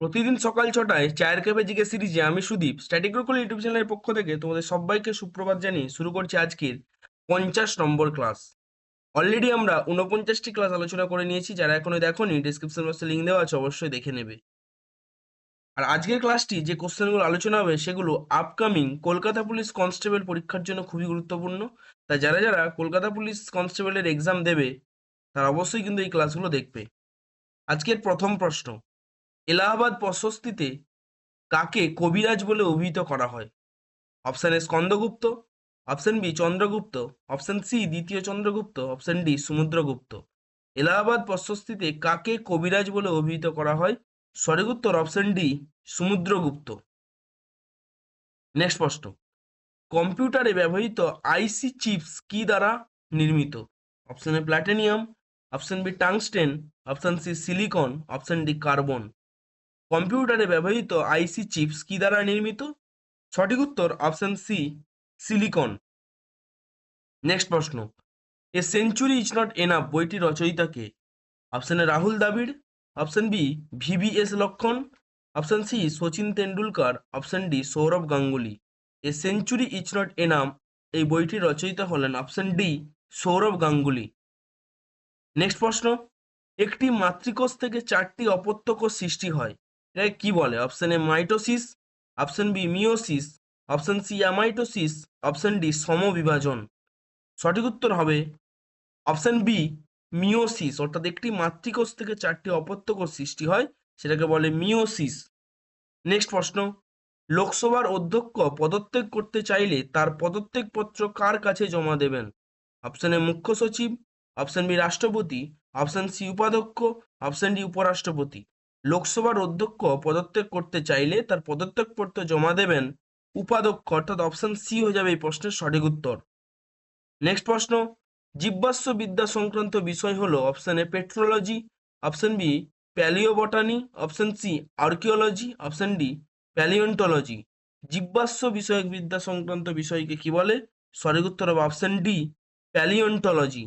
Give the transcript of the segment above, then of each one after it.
প্রতিদিন সকাল ছটায় চায়ের কাপে জিকে সিরিজে আমি সুদীপ স্ট্যাটিক স্ট্যাটিক্রোকল ইউটিউব চ্যানেলের পক্ষ থেকে তোমাদের সবাইকে সুপ্রভাত জানিয়ে শুরু করছি আজকের পঞ্চাশ নম্বর ক্লাস। অলরেডি আমরা উনপঞ্চাশটি ক্লাস আলোচনা করে নিয়েছি, যারা এখনও দেখোনি ডিসক্রিপশন বক্সে লিঙ্ক দেওয়া আছে, অবশ্যই দেখে নেবে। আর আজকের ক্লাসটি যে কোশ্চেনগুলো আলোচনা হবে, সেগুলো আপকামিং কলকাতা পুলিশ কনস্টেবল পরীক্ষার জন্য খুবই গুরুত্বপূর্ণ। তাই যারা যারা কলকাতা পুলিশ কনস্টেবলের এক্সাম দেবে, তারা অবশ্যই কিন্তু এই ক্লাসগুলো দেখবে। আজকের প্রথম প্রশ্ন এলাহাবাদ প্রশস্তিতে কাকে কবিরাজ বলে অভিহিত করা হয়? Option A Skandagupta, option B Chandragupta, option C দ্বিতীয় চন্দ্রগুপ্ত, অপশন ডি সমুদ্রগুপ্ত। এলাহাবাদ প্রশস্তিতে কাকে কবিরাজ বলে অভিহিত করা হয়? সঠিক উত্তর অপশন ডি সমুদ্রগুপ্ত। নেক্সট প্রশ্ন। কম্পিউটারে ব্যবহৃত আইসি চিপস কি দ্বারা নির্মিত? Option A platinum, option B tungsten, option C silicon, option D carbon. কম্পিউটারে ব্যবহৃত আইসি চিপস কি দ্বারা নির্মিত? সঠিক উত্তর, অপশন সি, সিলিকন। নেক্সট প্রশ্ন। A century is not enough বইটির রচয়িতা কে option A Rahul Dravid, option B VVS Laxman, option C, Sachin Tendulkar, option D, Sourav Ganguly. A century is not enough এই বইটির রচয়িতা হলেন option D, Sourav Ganguly. Next প্রশ্ন। একটি মাতৃকোষ থেকে চারটি অপত্য কোষ সৃষ্টি হয়। এটাকে কি বলে? Option A mitosis option B meiosis option C amitosis option D সমবিভাজন। সঠিক উত্তর হবে অপশন বি মিওসিস অর্থাৎ একটি মাতৃকোষ থেকে চারটি অপত্য কোষ সৃষ্টি হয়, সেটাকে বলে মিওসিস নেক্সট প্রশ্ন, লোকসভার অধ্যক্ষ পদত্যাগ করতে চাইলে তার পদত্যাগপত্র কার কাছে জমা দেবেন? অপশন এ মুখ্য সচিব অপশন বি রাষ্ট্রপতি অপশন সি উপাধ্যক্ষ অপশন ডি উপরাষ্ট্রপতি। লোকসভার অধ্যক্ষ পদত্যাগ করতে চাইলে তার পদত্যাগপত্র জমা দেবেন উপাধ্যক্ষ, অর্থাৎ অপশন সি হয়ে যাবে এই প্রশ্নের সঠিক উত্তর। নেক্সট প্রশ্ন, জীবাশ্ম বিদ্যা সংক্রান্ত বিষয় হলো option A petrology option B palaeobotany option C archaeology option D palaeontology জীবাশ্ম বিষয়ক বিদ্যা সংক্রান্ত বিষয়কে কি বলে? সঠিক উত্তর হবে অপশন ডি প্যালিওন্টোলজি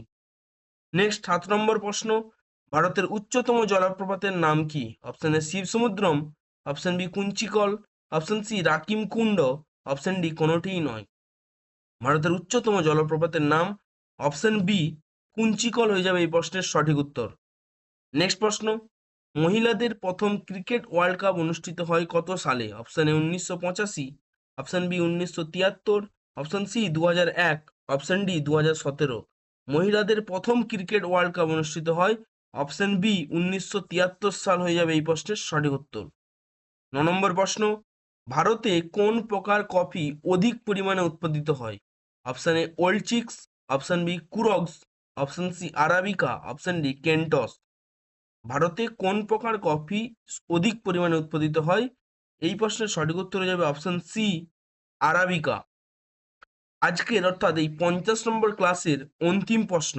নেক্সট সাত নম্বর প্রশ্ন ভারতের উচ্চতম জলপ্রপাতের নাম কি? Option A Shiva Samudram option B Kunchikal. Option C Rakim Kund option D কোনোটিই নয়। ভারতের উচ্চতম জলপ্রপাতের নাম। অপশন বি কুঞ্চিকল হয়ে যাবে এই প্রশ্নের সঠিক উত্তর। নেক্সট প্রশ্ন। মহিলাদের প্রথম ক্রিকেট ওয়ার্ল্ড কাপ অনুষ্ঠিত হয় কত সালে? অপশন এ উনিশশো পঁচাশি। অপশন বি উনিশশো তিয়াত্তর। অপশন সি দু হাজার এক। অপশন ডি দু হাজার সতেরো। মহিলাদের প্রথম ক্রিকেট ওয়ার্ল্ড কাপ অনুষ্ঠিত হয় অপশন বি, উনিশশো তিয়াত্তর সাল হয়ে যাবে এই প্রশ্নের সঠিক উত্তর। ন নম্বর প্রশ্ন, ভারতে কোন প্রকার কফি অধিক পরিমাণে উৎপাদিত হয়? Option A, old chicks, option B Coorgs option C, arabica, option D, Kents. ভারতে কোন প্রকার কফি অধিক পরিমাণে উৎপাদিত হয়? এই প্রশ্নের সঠিক উত্তর হয়ে যাবে অপশন সি, আরাবিকা। আজকের অর্থাৎ এই পঞ্চাশ নম্বর ক্লাসের অন্তিম প্রশ্ন।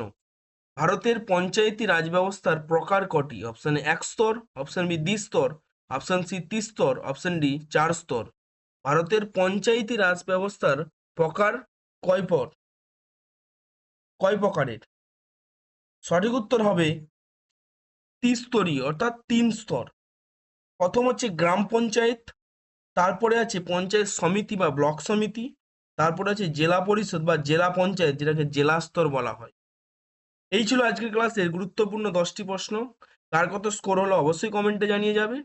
ভারতের পঞ্চায়েতি রাজ ব্যবস্থার প্রকার কটি? অপশন এক স্তর অপশন বি দ্বিস্তর অপশন সি ত্রিস্তর অপশন ডি চার স্তর। ভারতের পঞ্চায়েতি রাজ ব্যবস্থার প্রকার কয় পর? কয় প্রকারের? সঠিক উত্তর হবে ত্রিস্তরীয়, অর্থাৎ তিন স্তর। প্রথম হচ্ছে গ্রাম পঞ্চায়েত, তারপরে আছে পঞ্চায়েত সমিতি বা ব্লক সমিতি, তারপরে আছে জেলা পরিষদ বা জেলা পঞ্চায়েত, যেটাকে জেলা স্তর বলা হয়। এই ছিল আজকের ক্লাসের গুরুত্বপূর্ণ দশটি প্রশ্ন। কার কত স্কোর হলো অবশ্যই কমেন্টে জানিয়ে যাবে।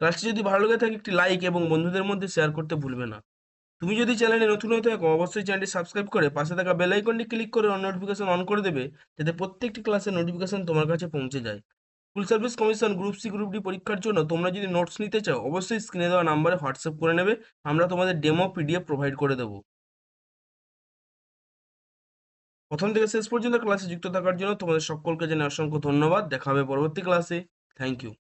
ক্লাসটি যদি ভালো লেগে থাকে, একটি লাইক এবং বন্ধুদের মধ্যে শেয়ার করতে ভুলবে না। তুমি যদি চ্যানেলে নতুন হয়ে থাকো, অবশ্যই চ্যানেলটি সাবস্ক্রাইব করে পাশে থাকা বেল আইকনটি ক্লিক করে নোটিফিকেশন অন করে দেবে, যাতে প্রত্যেকটি ক্লাসের নোটিফিকেশন তোমার কাছে পৌঁছে যায়। School service commission group C group D পরীক্ষার জন্য তোমরা যদি নোটস নিতে চাও, অবশ্যই স্ক্রিনে দেওয়া নাম্বারে হোয়াটসঅ্যাপ করে নেবে, আমরা তোমাদের ডেমো পিডিএফ প্রোভাইড করে দেবো। প্রথম থেকে শেষ পর্যন্ত ক্লাসে যুক্ত থাকার জন্য তোমাদের সকলকে জানাই অসংখ্য ধন্যবাদ। দেখা হবে পরবর্তী ক্লাসে থ্যাংক ইউ